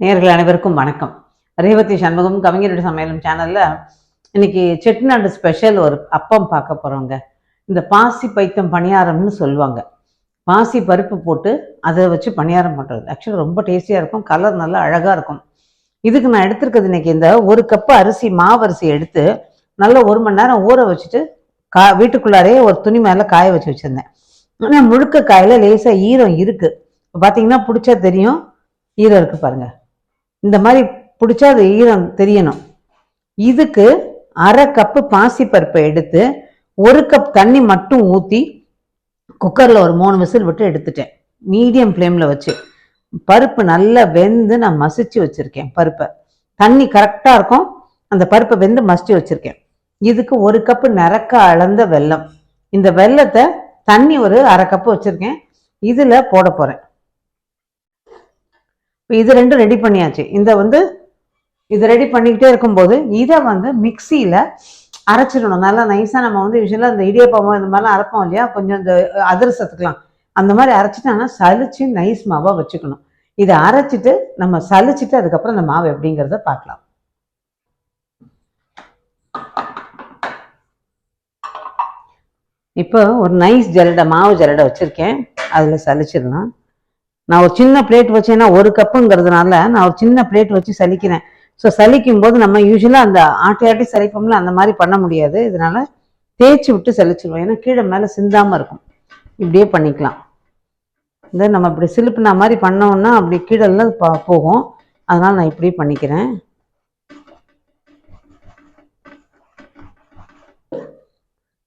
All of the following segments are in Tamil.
நேர்கள் அனைவருக்கும் வணக்கம். ரேவதி சண்முகம் கவிஞரோட சமையலும் சேனல்ல இன்னைக்கு செட்டிநாடு ஸ்பெஷல் ஒரு அப்பம் பார்க்க போறோங்க. இந்த பாசி பைத்தம் பணியாரம்னு சொல்லுவாங்க. பாசி பருப்பு போட்டு அதை வச்சு பணியாரம் பண்ணுறது ஆக்சுவலி ரொம்ப டேஸ்டியாக இருக்கும். கலர் நல்லா அழகாக இருக்கும். இதுக்கு நான் எடுத்திருக்கிறது இன்னைக்கு இந்த ஒரு கப்பு அரிசி மாவரிசி எடுத்து நல்லா ஒரு மணி நேரம் ஊற வச்சுட்டு கா வீட்டுக்குள்ளாரே ஒரு துணி மேலே காய வச்சு வச்சுருந்தேன். ஆனால் முழுக்க காயில் லேசாக ஈரம் இருக்குது இப்போ பார்த்தீங்கன்னா பிடிச்சா தெரியும். ஈரம் இருக்குது பாருங்கள் இந்த மாதிரி பிடிச்சா அது ஈரம் தெரியணும். இதுக்கு அரை கப்பு பாசிப்பருப்பை எடுத்து ஒரு கப் தண்ணி மட்டும் ஊற்றி குக்கரில் ஒரு மூணு விசில் விட்டு எடுத்துட்டேன். மீடியம் ஃப்ளேமில் வச்சு. பருப்பு நல்லா வெந்து நான் மசிச்சு வச்சுருக்கேன் பருப்பை. தண்ணி கரெக்டாக இருக்கும். அந்த பருப்பை வெந்து மசிச்சு வச்சுருக்கேன். இதுக்கு ஒரு கப்பு நிறக்க அளந்த வெல்லம். இந்த வெல்லத்தை தண்ணி ஒரு அரை கப்பு வச்சுருக்கேன். இதில் போட போகிறேன் இப்போ இது ரெண்டும் ரெடி பண்ணியாச்சு. இந்த வந்து இது ரெடி பண்ணிக்கிட்டே இருக்கும்போது இதை வந்து மிக்சியில் அரைச்சிடணும். நல்லா நைஸாக நம்ம வந்து யூஸ்வலாக இந்த இடியப்பமோ இந்த மாதிரிலாம் அரைப்போம் இல்லையா? கொஞ்சம் இந்த அதிரசத்துக்கலாம் அந்த மாதிரி அரைச்சிட்டாங்கன்னா சலிச்சு நைஸ் மாவாக வச்சுக்கணும். இதை அரைச்சிட்டு நம்ம சலிச்சிட்டு அதுக்கப்புறம் இந்த மாவு எப்படிங்கிறத பார்க்கலாம். இப்போ ஒரு நைஸ் ஜல்லடை மாவு ஜல்லடை வச்சுருக்கேன். அதில் சலிச்சிடலாம் நான் ஒரு சின்ன பிளேட் வச்சேன்னா ஒரு கப்புங்கிறதுனால நான் ஒரு சின்ன பிளேட் வச்சு சலிக்கிறேன். ஸோ சலிக்கும் போது நம்ம யூஸ்வலாக அந்த ஆட்டி ஆட்டி சலிப்போம்ல அந்த மாதிரி பண்ண முடியாது. இதனால தேய்ச்சி விட்டு சலிச்சிடுவோம் ஏன்னா கீழே மேலே சிந்தாமல் இருக்கும். இப்படியே பண்ணிக்கலாம். இந்த நம்ம இப்படி சிலுப்புனா மாதிரி பண்ணோம்னா அப்படி கீழெல்லாம் ப- போகும். அதனால நான் இப்படி பண்ணிக்கிறேன்.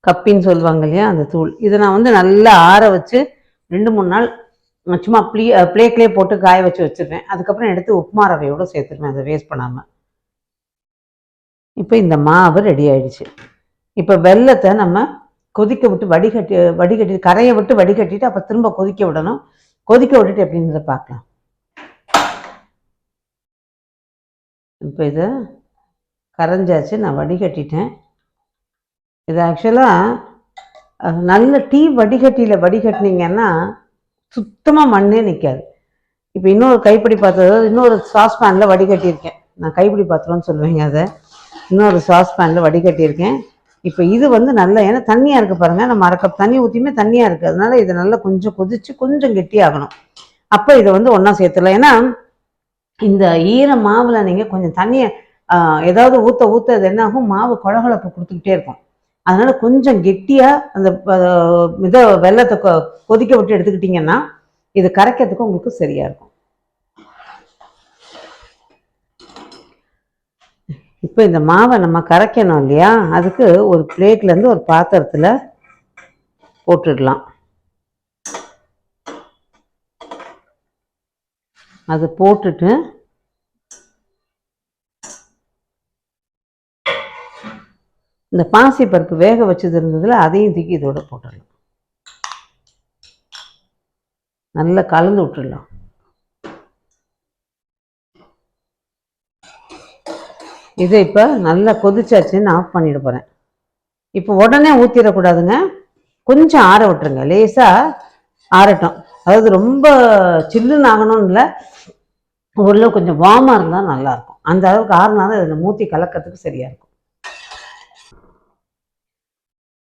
கப்பின்னு சொல்லுவாங்க இல்லையா அந்த தூள். இதை நான் வந்து நல்லா ஆற வச்சு ரெண்டு மூணு நாள் சும்மா ப்ளீ பிளேட்லேயே போட்டு காய வச்சு வச்சிருவேன். அதுக்கப்புறம் எடுத்து உப்புமா ரவையோடு சேர்த்துருவேன். அதை வேஸ்ட் பண்ணாமல் இப்போ இந்த மாவு ரெடி ஆயிடுச்சு. இப்போ வெல்லத்தை நம்ம கொதிக்க விட்டு வடிகட்டி வடிகட்டி கரையை விட்டு வடிகட்டிட்டு அப்போ திரும்ப கொதிக்க விடணும். கொதிக்க விட்டுட்டு எப்படின்றத பார்க்கலாம். இப்போ இதை கரைஞ்சாச்சு. நான் வடிகட்டிட்டேன். இது ஆக்சுவலாக நல்ல டீ வடிகட்டியில் வடிகட்டினீங்கன்னா சுத்தமாக மண்ணே நிற்காது இப்போ இன்னொரு கைப்பிடி பாத்திரம் இன்னொரு சாஸ்பேனில் வடிகட்டியிருக்கேன். நான் கைப்பிடி பாத்திரம்னு சொல்லுவேங்க அதை. இன்னொரு சாஸ்பேனில் வடிகட்டியிருக்கேன். இப்போ இது வந்து நல்லா ஏன்னா தண்ணியாக இருக்குது பாருங்கள் நம்ம அரை கப் தண்ணி ஊற்றியுமே தண்ணியாக இருக்குது அதனால இதை நல்லா கொஞ்சம் கொதிச்சு கொஞ்சம் கெட்டியாகணும் அப்போ இதை வந்து ஒன்றா சேர்த்துடலாம். ஏன்னா இந்த ஈர மாவில் நீங்கள் கொஞ்சம் தண்ணியை ஏதாவது ஊற்ற ஊற்ற இது என்ன ஆகும்? மாவு குழகுழப்பு கொடுத்துக்கிட்டே இருக்கும். அதனால கொஞ்சம் கெட்டியாக அந்த ஆஹ், இதை வெள்ளத்தை கொ- கொதிக்க விட்டு எடுத்துக்கிட்டிங்கன்னா இது கரைக்கிறதுக்கு உங்களுக்கு சரியா இருக்கும். இப்போ இந்த மாவை நம்ம கரைக்கணும் இல்லையா? அதுக்கு ஒரு பிளேட்ல இருந்து ஒரு பாத்திரத்துல போட்டுடலாம். அது போட்டுட்டு இந்த பாசி பருப்பு வேக வச்சது இருந்ததுல அதையும் தூக்கி இதோட போட்டுடலாம் நல்லா கலந்து விட்டுடலாம். இதை இப்போ நல்லா கொதிச்சாச்சுன்னு ஆஃப் பண்ணிட போகிறேன் இப்போ உடனே ஊற்றிடக்கூடாதுங்க கொஞ்சம் ஆற விட்டுருங்க. லேசாக ஆறட்டும். அதாவது ரொம்ப சில்லுன்னு ஆகணும்னு இல்லை. உள்ள கொஞ்சம் வார்மாக இருந்தால் நல்லாயிருக்கும் அந்த அளவுக்கு ஆறுனாலும் இதில் மூத்தி கலக்கிறதுக்கு சரியாக இருக்கும்.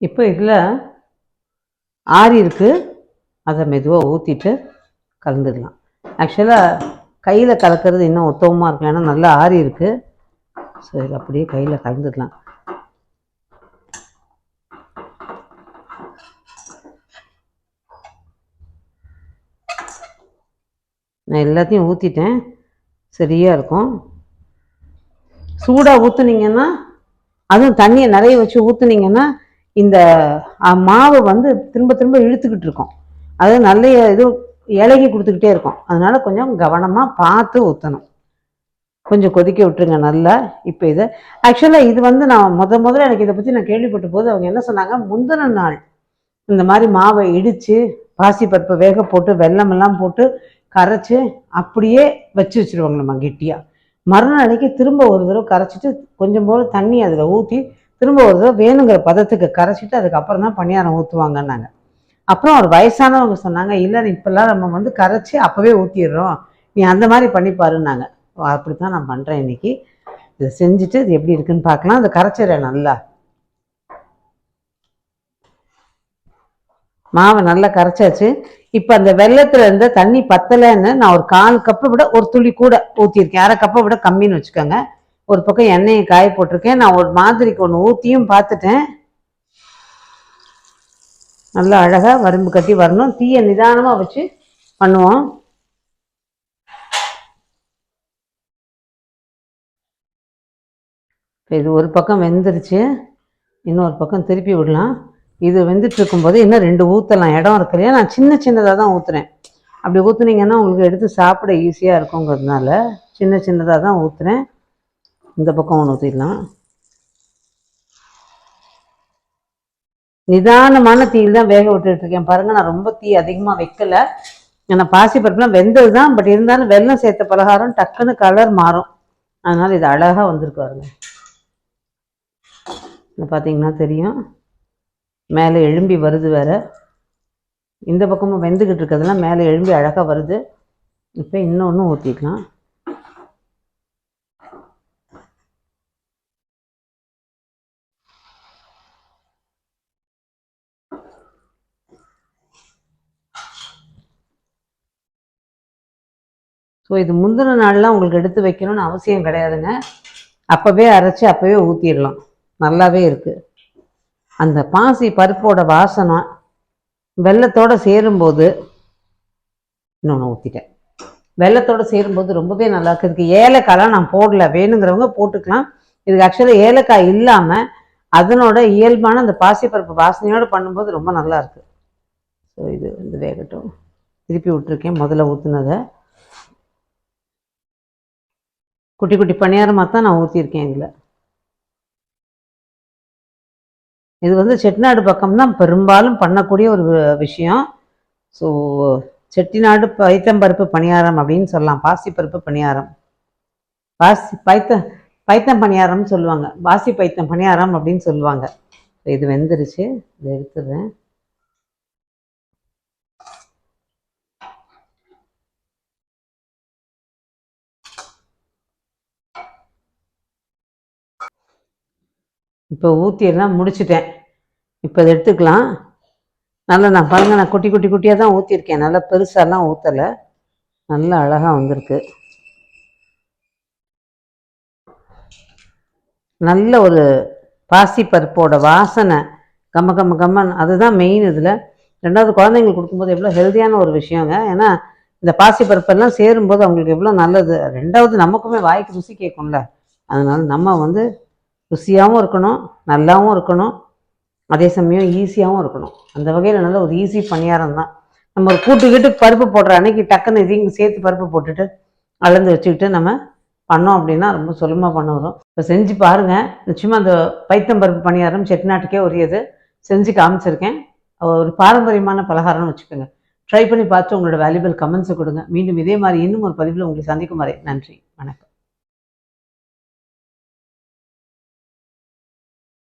இப்போ இதில் ஆறி இருக்குது அதை மெதுவாக ஊற்றிட்டு கலந்துக்கலாம். ஆக்சுவலாக கையில் கலக்கிறது இன்னும் உத்தமமாக இருக்கும். ஏன்னா நல்லா ஆறி இருக்குது ஸோ இது அப்படியே கையில் கலந்துக்கலாம். நான் எல்லாத்தையும் ஊற்றிட்டேன் சரியாக இருக்கும். சூடாக ஊற்றுனீங்கன்னா அதுவும் தண்ணியை நிறைய வச்சு ஊற்றுனீங்கன்னா இந்த மாவை வந்து திரும்ப திரும்ப இழுத்துக்கிட்டு இருக்கும். அது நல்ல இது இலகி கொடுத்துக்கிட்டே இருக்கும். அதனால கொஞ்சம் கவனமாக பார்த்து ஊற்றணும் கொஞ்சம் கொதிக்க விட்டுருங்க நல்லா. இப்போ இதை ஆக்சுவலாக இது வந்து நான் முத முதல்ல எனக்கு இதை பற்றி நான் கேள்விப்பட்ட போது அவங்க என்ன சொன்னாங்க? முந்தின நாள் இந்த மாதிரி மாவை இடித்து பாசிப்பருப்பை வேக போட்டு வெள்ளமெல்லாம் போட்டு கரைச்சி அப்படியே வச்சு வச்சிருவாங்க நம்ம கெட்டியாக மறுநாளைக்கு திரும்ப ஒரு தடவை கரைச்சிட்டு கொஞ்சம் போல் தண்ணி அதில் ஊற்றி திரும்ப ஒரு தடவை வேணுங்கிற பதத்துக்கு கரைச்சிட்டு அதுக்கப்புறம் தான் பணியாரம் ஊற்றுவாங்கன்னாங்க அப்புறம் ஒரு வயசானவங்க சொன்னாங்க இல்லை இப்பெல்லாம் நம்ம வந்து கரைச்சி அப்போவே ஊற்றிடுறோம் நீ அந்த மாதிரி பண்ணி பாருன்னாங்க. அப்படி தான் நான் பண்ணுறேன் இன்னைக்கு. இதை செஞ்சுட்டு இது எப்படி இருக்குன்னு பார்க்கலாம். அதை கரைச்சிடுறேன் நல்லா. மாவை நல்லா கரைச்சாச்சு. இப்போ அந்த வெள்ளத்தில் இருந்த தண்ணி பத்தலைன்னு நான் ஒரு கால் கப்பை விட ஒரு துளி கூட ஊற்றிருக்கேன் அரை கப்பை விட கம்மின்னு வச்சுக்கோங்க. ஒரு பக்கம் எண்ணெயை காய போட்டிருக்கேன். நான் ஒரு மாதிரிக்கு ஒன்று ஊற்றியும் பார்த்துட்டேன். நல்லா அழகாக வரம்பு கட்டி வரணும். தீயை நிதானமாக வச்சு பண்ணுவோம். இப்போ இது ஒரு பக்கம் வெந்துருச்சு. இன்னொரு பக்கம் திருப்பி விடலாம். இது வெந்துட்டு இருக்கும்போது இன்னும் ரெண்டு ஊற்றலாம் இடம் இருக்கு இல்லையா? நான் சின்ன சின்னதாக தான் ஊற்றுறேன் அப்படி ஊற்றுனீங்கன்னா உங்களுக்கு எடுத்து சாப்பிட ஈஸியாக இருக்குங்கிறதுனால சின்ன சின்னதாக தான் ஊற்றுறேன் இந்த பக்கம் ஒன்று ஊற்றிடலாம் நிதானமான தீயில் தான் வேக விட்டுட்டு இருக்கேன். பாருங்க நான் ரொம்ப தீ அதிகமாக வைக்கல. ஏன்னா பாசி பருப்புலாம் வெந்தது தான். பட் இருந்தாலும் வெள்ளம் சேர்த்த பலகாரம் டக்குன்னு கலர் மாறும். அதனால இது அழகாக வந்திருக்கு பாருங்க. இது பார்த்தீங்கன்னா தெரியும். மேலே எழும்பி வருது வேற. இந்த பக்கமும் வெந்துக்கிட்டு இருக்கிறதுலாம் மேலே எழும்பி அழகாக வருது. இப்போ இன்னொன்று ஊற்றிக்கலாம் ஸோ இது முந்தின நாள்லாம் உங்களுக்கு எடுத்து வைக்கணும்னு அவசியம் கிடையாதுங்க. அப்போவே அரைச்சி அப்போவே ஊற்றிடலாம் நல்லாவே இருக்குது அந்த பாசி பருப்போட வாசனை வெள்ளத்தோடு சேரும்போது இன்னொன்று ஊற்றிட்டேன் வெள்ளத்தோடு சேரும்போது ரொம்பவே நல்லா இருக்குது இதுக்கு ஏலக்காய்லாம் நான் போடல. வேணுங்கிறவங்க போட்டுக்கலாம். இதுக்கு ஆக்சுவலாக ஏலக்காய் இல்லாமல் அதனோட இயல்பான அந்த பாசிப்பருப்பு வாசனையோடு பண்ணும்போது ரொம்ப நல்லா இருக்குது ஸோ இது வந்து வேகட்டும். திருப்பி விட்டுருக்கேன். முதல்ல ஊற்றுனதை குட்டி குட்டி பணியாரமாக தான் நான் ஊற்றியிருக்கேன் இதில். இது வந்து செட்டிநாடு பக்கம் தான் பெரும்பாலும் பண்ணக்கூடிய ஒரு விஷயம். ஸோ செட்டிநாடு பைத்தம்பருப்பு பணியாரம் அப்படின்னு சொல்லலாம். பாசிப்பருப்பு பணியாரம். பாசி பைத்த பைத்தம் பணியாரம்னு சொல்லுவாங்க. பாசி பைத்தம் பணியாரம் அப்படின்னு சொல்லுவாங்க. இது வெந்துருச்சு. இதை எடுத்துடுறேன். இப்போ ஊற்றியெல்லாம் முடிச்சிட்டேன். இப்போ இதை எடுத்துக்கலாம். நல்லா நான் பாருங்க நான் குட்டி குட்டி குட்டியாக தான் ஊற்றிருக்கேன் நல்லா பெருசாலாம் ஊற்றலை நல்லா அழகாக வந்திருக்கு. நல்ல ஒரு பாசிப்பருப்போட வாசனை. கம்ம கம்ம கம்மன் அதுதான் மெயின் இதில். ரெண்டாவது குழந்தைங்களுக்கு கொடுக்கும்போது எவ்வளோ ஹெல்த்தியான ஒரு விஷயங்க. ஏன்னா இந்த பாசி பருப்பெல்லாம் சேரும்போது அவங்களுக்கு எவ்வளோ நல்லது. ரெண்டாவது நமக்குமே வாய்க்கு ருசி கேட்கும்ல. அதனால நம்ம வந்து ருசியாகவும் இருக்கணும் நல்லாவும் இருக்கணும். அதே சமயம் ஈஸியாகவும் இருக்கணும். அந்த வகையில் நல்ல ஒரு ஈஸி பணியாரம் தான். நம்ம ஒரு கூட்டுக்கிட்டு பருப்பு போடுற அன்னைக்கு டக்குன்னு இதையும் சேர்த்து பருப்பு போட்டுட்டு அளந்து வச்சுக்கிட்டு நம்ம பண்ணோம் அப்படின்னா ரொம்ப சுலமாக பண்ண வரும். இப்போ செஞ்சு பாருங்கள் நிச்சயமாக அந்த பைத்தம் பருப்பு பணியாரம் செட்டிநாட்டுக்கே உரியது. செஞ்சு காமிச்சிருக்கேன். ஒரு பாரம்பரியமான பலகாரம்னு வச்சுக்கோங்க. ட்ரை பண்ணி பார்த்து உங்களோட வேல்யூபிள் கமெண்ட்ஸை கொடுங்க. மீண்டும் இதே மாதிரி இன்னும் ஒரு பதிவில் உங்களை சந்திக்கும் வரை நன்றி. வணக்கம்.